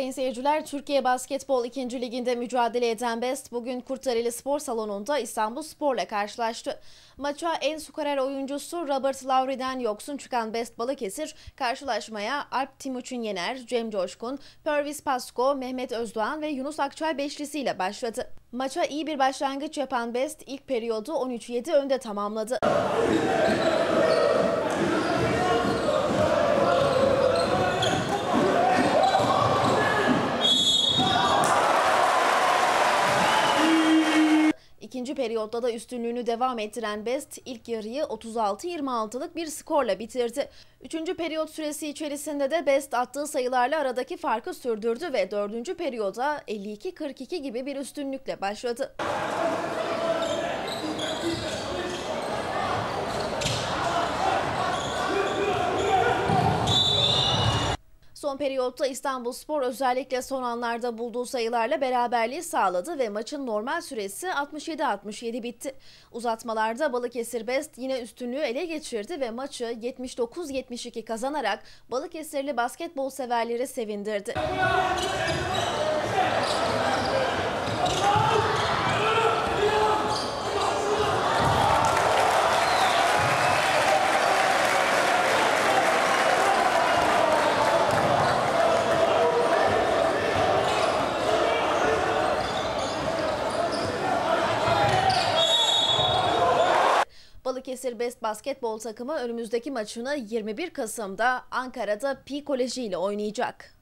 Sayın seyirciler, Türkiye Basketbol 2. Liginde mücadele eden Best bugün Kurtareli Spor Salonu'nda İstanbul Spor'la karşılaştı. Maça en skorer oyuncusu Robert Lowry'den yoksun çıkan Best Balıkesir, karşılaşmaya Alp Timuçin Yener, Cem Coşkun, Pervis Pasko, Mehmet Özdoğan ve Yunus Akçay beşlisiyle başladı. Maça iyi bir başlangıç yapan Best ilk periyodu 13-7 önde tamamladı. İkinci periyotta da üstünlüğünü devam ettiren Best ilk yarıyı 36-26'lık bir skorla bitirdi. Üçüncü periyot süresi içerisinde de Best attığı sayılarla aradaki farkı sürdürdü ve dördüncü periyoda 52-42 gibi bir üstünlükle başladı. Son periyotta İstanbulspor özellikle son anlarda bulduğu sayılarla beraberliği sağladı ve maçın normal süresi 67-67 bitti. Uzatmalarda Balıkesir Best yine üstünlüğü ele geçirdi ve maçı 79-72 kazanarak Balıkesirli basketbol severleri sevindirdi. Balıkesir Best basketbol takımı önümüzdeki maçını 21 Kasım'da Ankara'da Pi Koleji ile oynayacak.